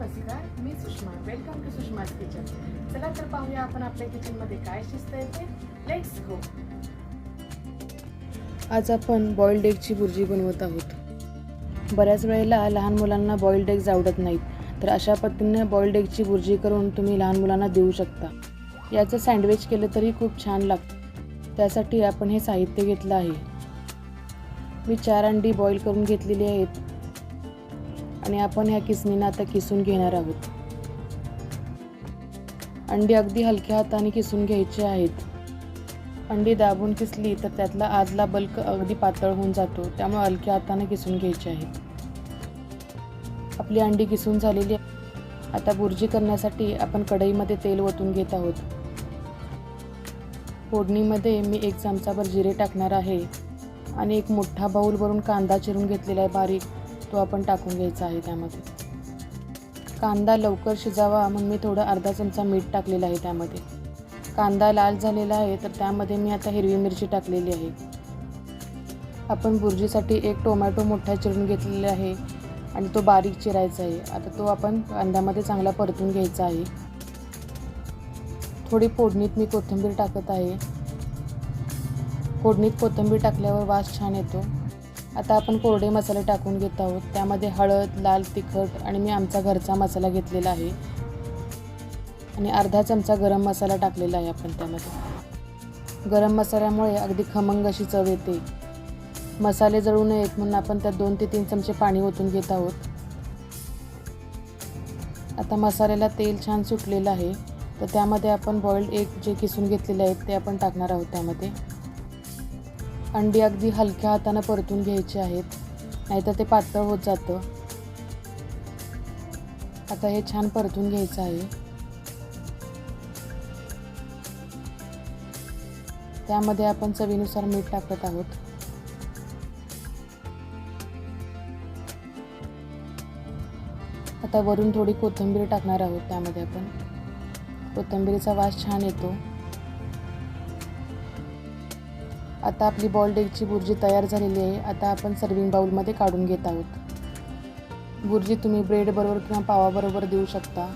नमस्कार मी Sushma. Welcome to Sushma's kitchen चला तर पाहूया आपण आपल्या किचनमध्ये काय शिस्त येते लेट्स गो आज आपण बॉइल्ड एगची भुर्जी बनवत आहोत. बऱ्याच वेळेला लहान मुलांना बॉइल्ड एग्ज आवडत नाहीत. तर अशा पद्धतीने बॉइल्ड एगची भुर्जी करून तुम्ही लहान मुलांना देऊ शकता. याचं सँडविच केलं तरी खूप छान लागतं. त्यासाठी आपण हे साहित्य घेतलं आहे. मी चार अंडी बॉईल करून घेतलेली आहेत. आणि आपण ह्या किसणीनं आता किसून घेणार आहोत. अंडी अगदी हलक्या हाताने किसून घ्यायची आहेत. अंडी दाबून किसली तर त्यातला आजला बल्क अगदी पातळ होऊन जातो त्यामुळे हलक्या हाताने किसून घ्यायची आहेत. आपली अंडी किसून झालेली आहे. आता बुर्जी करण्यासाठी आपण कढईमध्ये तेल ओतून घेत आहोत. फोडणीमध्ये मी एक चमचाभर जिरे टाकणार आहे आणि एक मोठा बाऊल भरून कांदा चिरून घेतलेला आहे बारीक. तो आपण टाकून घ्यायचा आहे त्यामध्ये. कांदा लवकर शिजावा म्हणून मी थोडं अर्धा चमचा मीठ टाकलेलं आहे त्यामध्ये. कांदा लाल झालेला आहे तर त्यामध्ये मी आता हिरवी मिरची टाकलेली आहे. आपण बुर्जीसाठी एक टोमॅटो मोठा चिरून घेतलेला आहे आणि तो बारीक चिरायचा आहे. आता तो आपण कांद्यामध्ये चांगला परतून घ्यायचा आहे. थोडी फोडणीत मी कोथिंबीर टाकत आहे. फोडणीत कोथिंबीर टाकल्यावर वास छान येतो. आता आपण कोरडे मसाले टाकून घेत आहोत. त्यामध्ये हळद लाल तिखट आणि मी आमचा घरचा मसाला घेतलेला आहे. आणि अर्धा चमचा गरम मसाला टाकलेला आहे आपण त्यामध्ये. गरम मसाल्यामुळे अगदी खमंग अशी चव येते. मसाले जळू नयेत म्हणून आपण त्यात दोन ते तीन चमचे पाणी ओतून घेत आहोत. आता मसाल्याला तेल छान सुटलेलं आहे. तर त्यामध्ये आपण बॉईल्ड एग जे किसून घेतलेले आहेत ते आपण टाकणार आहोत त्यामध्ये. अंडी अगदी हलक्या हातानं परतून घ्यायची आहेत. नाहीतर ते पातळ होत जातं. आता हे छान परतून घ्यायचं आहे. त्यामध्ये आपण चवीनुसार मीठ टाकत आहोत. आता वरून थोडी कोथिंबीर टाकणार आहोत त्यामध्ये आपण. कोथिंबीरीचा वास छान येतो. आता आपली बॉल्ड एगची बुर्जी तयार झालेली आहे. आता आपण सर्विंग बाउलमध्ये काढून घेत आहोत. बुर्जी तुम्ही ब्रेडबरोबर किंवा पावाबरोबर देऊ शकता.